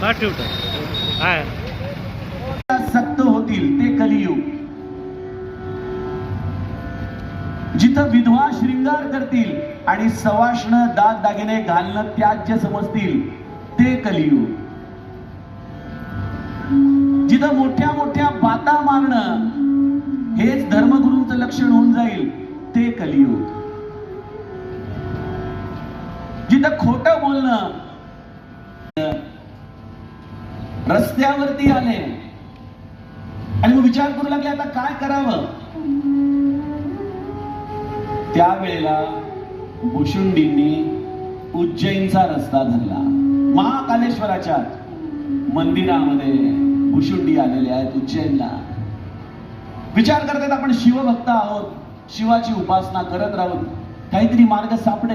बा ठेवतो हा. सक्त होतील ते कलियुग. जिथं विधवा श्रृंगार करतील आणि सवाष्ण दाग दागिने घालणं त्याज्य समजतील ते कलियुग. जिथं मोठ्या मोठ्या बाता मारणं हेच धर्मगुरूंचं लक्षण होऊन जाईल ते कलियुग. जिथं खोटं बोलणं रस्त्यावरती आले. आणि मग विचार करू लागले आता काय करावं? त्यावेळेला भुशुंडींनी उज्जैनचा रस्ता धरला. महाकालेश्वराच्या मंदिरामध्ये भुशुंडी आलेले आहेत उज्जैनला. विचार करतात आपण शिवभक्त आहोत शिवाची उपासना करत राहून. काहीतरी मार्ग सापडेल.